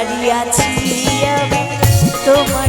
দাঁড়িয়ে আছি আমি তোমার